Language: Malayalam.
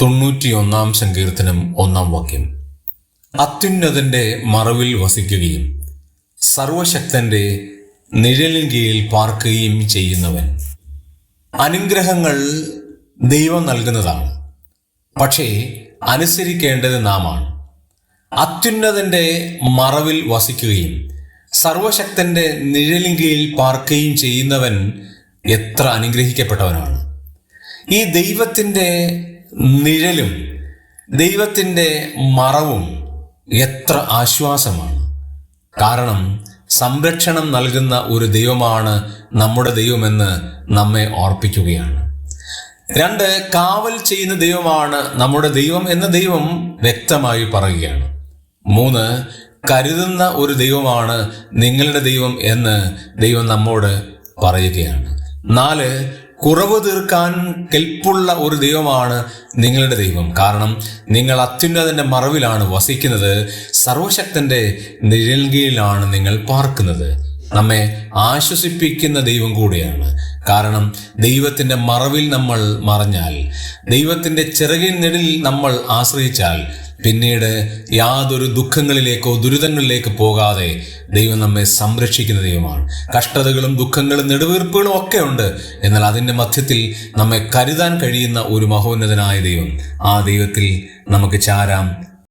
തൊണ്ണൂറ്റിയൊന്നാം സങ്കീർത്തനം ഒന്നാം വാക്യം. അത്യുന്നതന്റെ മറവിൽ വസിക്കുകയും സർവശക്തന്റെ നിഴലിൻ കീഴിൽ പാർക്കുകയും ചെയ്യുന്നവൻ. അനുഗ്രഹങ്ങൾ ദൈവം നൽകുന്നതാണ്. പക്ഷേ അനുസരിക്കേണ്ടത് നാമാണ്. അത്യുന്നതന്റെ മറവിൽ വസിക്കുകയും സർവശക്തന്റെ നിഴലിൻ കീഴിൽ പാർക്കുകയും ചെയ്യുന്നവൻ എത്ര അനുഗ്രഹിക്കപ്പെട്ടവനാണ്. ഈ ദൈവത്തിന്റെ നിഴലും ദൈവത്തിന്റെ മറവും എത്ര ആശ്വാസമാണ്. കാരണം സംരക്ഷണം നൽകുന്ന ഒരു ദൈവമാണ് നമ്മുടെ ദൈവമെന്ന് നമ്മെ ഓർപ്പിക്കുകയാണ്. രണ്ട് കാവൽ ചെയ്യുന്ന ദൈവമാണ് നമ്മുടെ ദൈവം എന്ന ദൈവം വ്യക്തമായി പറയുകയാണ്. മൂന്ന് കരുതുന്ന ഒരു ദൈവമാണ് നിങ്ങളുടെ ദൈവം എന്ന് ദൈവം നമ്മോട് പറയുകയാണ്. നാല് കുറവ് തീർക്കാൻ കെൽപ്പുള്ള ഒരു ദൈവമാണ് നിങ്ങളുടെ ദൈവം. കാരണം നിങ്ങൾ അത്യുന്നതന്റെ മറവിലാണ് വസിക്കുന്നത് സർവശക്തന്റെ നിഴൽകീഴിലാണ് നിങ്ങൾ പാർക്കുന്നത്. നമ്മെ ആശ്വസിപ്പിക്കുന്ന ദൈവം കൂടിയാണ്. കാരണം ദൈവത്തിന്റെ മറവിൽ നമ്മൾ മറഞ്ഞാൽ ദൈവത്തിന്റെ ചിറകിൻ നിഴലിൽ നമ്മൾ ആശ്രയിച്ചാൽ പിന്നീട് യാതൊരു ദുഃഖങ്ങളിലേക്കോ ദുരിതങ്ങളിലേക്ക് പോകാതെ ദൈവം നമ്മെ സംരക്ഷിക്കുന്ന ദൈവമാണ്. കഷ്ടതകളും ദുഃഖങ്ങളും നെടുവീർപ്പുകളും ഒക്കെ ഉണ്ട്. എന്നാൽ അതിന്റെ മധ്യത്തിൽ നമ്മെ കരുതാൻ കഴിയുന്ന ഒരു മഹോന്നതനായ ദൈവം ആ ദൈവത്തിൽ നമുക്ക് ചാരാം.